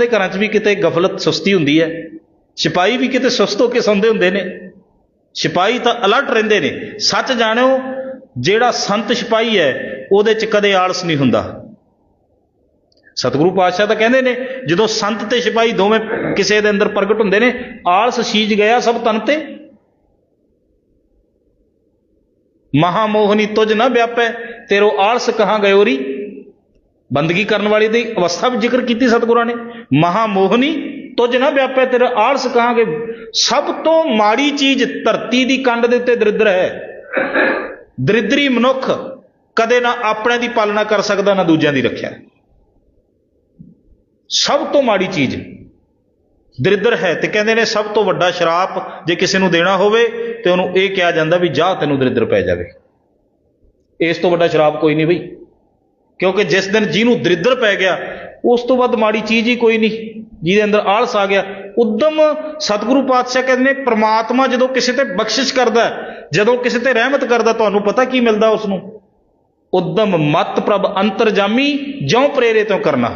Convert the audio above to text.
ਦੇ ਘਰਾਂ 'ਚ ਵੀ ਕਿਤੇ ਗਫਲਤ ਸੁਸਤੀ ਹੁੰਦੀ ਹੈ। ਸਿਪਾਹੀ ਵੀ ਕਿਤੇ ਸੁਸਤ ਹੋ ਕੇ ਸੌਂਦੇ ਹੁੰਦੇ ਨੇ। ਸਿਪਾਹੀ ਤਾਂ ਅਲਰਟ ਰਹਿੰਦੇ ਨੇ। ਸੱਚ ਜਾਣਿਓ, ਜਿਹੜਾ ਸੰਤ ਸਿਪਾਹੀ ਹੈ, ਉਹਦੇ 'ਚ ਕਦੇ ਆਲਸ ਨਹੀਂ ਹੁੰਦਾ। ਸਤਿਗੁਰੂ ਪਾਤਸ਼ਾਹ ਤਾਂ ਕਹਿੰਦੇ ਨੇ, ਜਦੋਂ ਸੰਤ ਤੇ ਸਿਪਾਹੀ ਦੋਵੇਂ ਕਿਸੇ ਦੇ ਅੰਦਰ ਪ੍ਰਗਟ ਹੁੰਦੇ ਨੇ, ਆਲਸ ਸ਼ੀਜ ਗਿਆ ਸਭ ਤਨ ਤੇ। ਮਹਾ ਮੋਹਨੀ ਤੁਝ ਨਾ ਵਿਆਪੈ, ਤੇਰੋ ਆਲਸ ਕਹਾਂ ਗਇਓਰੀ? ਬੰਦਗੀ ਕਰਨ ਵਾਲੀ ਦੀ ਅਵਸਥਾ ਵੀ ਜ਼ਿਕਰ ਕੀਤੀ ਸਤਿਗੁਰਾਂ ਨੇ। ਮਹਾ ਮੋਹਨੀ ਤੁਝ ਨਾ ਵਿਆਪੈ ਤੇਰਾ ਆਲਸ ਕਹਾਂਗੇ। ਸਭ ਤੋਂ ਮਾੜੀ ਚੀਜ਼ ਧਰਤੀ ਦੀ ਕੰਡ ਦੇ ਉੱਤੇ ਦਰਿਦਰ ਹੈ। ਦਰਿਦਰੀ ਮਨੁੱਖ ਕਦੇ ਨਾ ਆਪਣੇ ਦੀ ਪਾਲਣਾ ਕਰ ਸਕਦਾ, ਨਾ ਦੂਜਿਆਂ ਦੀ ਰੱਖਿਆ। ਸਭ ਤੋਂ ਮਾੜੀ ਚੀਜ਼ ਦਰਿਦਰ ਹੈ ਤੇ ਕਹਿੰਦੇ ਨੇ ਸਭ ਤੋਂ ਵੱਡਾ ਸ਼ਰਾਪ ਜੇ ਕਿਸੇ ਨੂੰ ਦੇਣਾ ਹੋਵੇ ਤੇ ਉਹਨੂੰ ਇਹ ਕਿਹਾ ਜਾਂਦਾ ਵੀ ਜਾ ਤੈਨੂੰ ਦਰਿਦਰ ਪੈ ਜਾਵੇ। ਇਸ ਤੋਂ ਵੱਡਾ ਸ਼ਰਾਪ ਕੋਈ ਨਹੀਂ ਬਈ। ਕਿਉਂਕਿ ਜਿਸ ਦਿਨ ਜਿਹਨੂੰ ਦਰਿਦਰ ਪੈ ਗਿਆ, ਉਸ ਤੋਂ ਵੱਧ ਮਾੜੀ ਚੀਜ਼ ਹੀ ਕੋਈ ਨਹੀਂ, ਜਿਹਦੇ ਅੰਦਰ ਆਲਸ ਆ ਗਿਆ। ਉਦਮ ਸਤਿਗੁਰੂ ਪਾਤਸ਼ਾਹ ਕਹਿੰਦੇ ਨੇ, ਪ੍ਰਮਾਤਮਾ ਜਦੋਂ ਕਿਸੇ ਤੇ ਬਖਸ਼ਿਸ਼ ਕਰਦਾ ਜਦੋਂ ਕਿਸੇ ਤੇ ਰਹਿਮਤ ਕਰਦਾ ਤੁਹਾਨੂੰ ਪਤਾ ਕੀ ਮਿਲਦਾ ਉਸ ਨੂੰ ਉਦਮ ਮਤ ਪ੍ਰਭ ਅੰਤਰਜਾਮੀ, ਜਿਉ ਪ੍ਰੇਰੇ ਤੋਂ ਕਰਨਾ।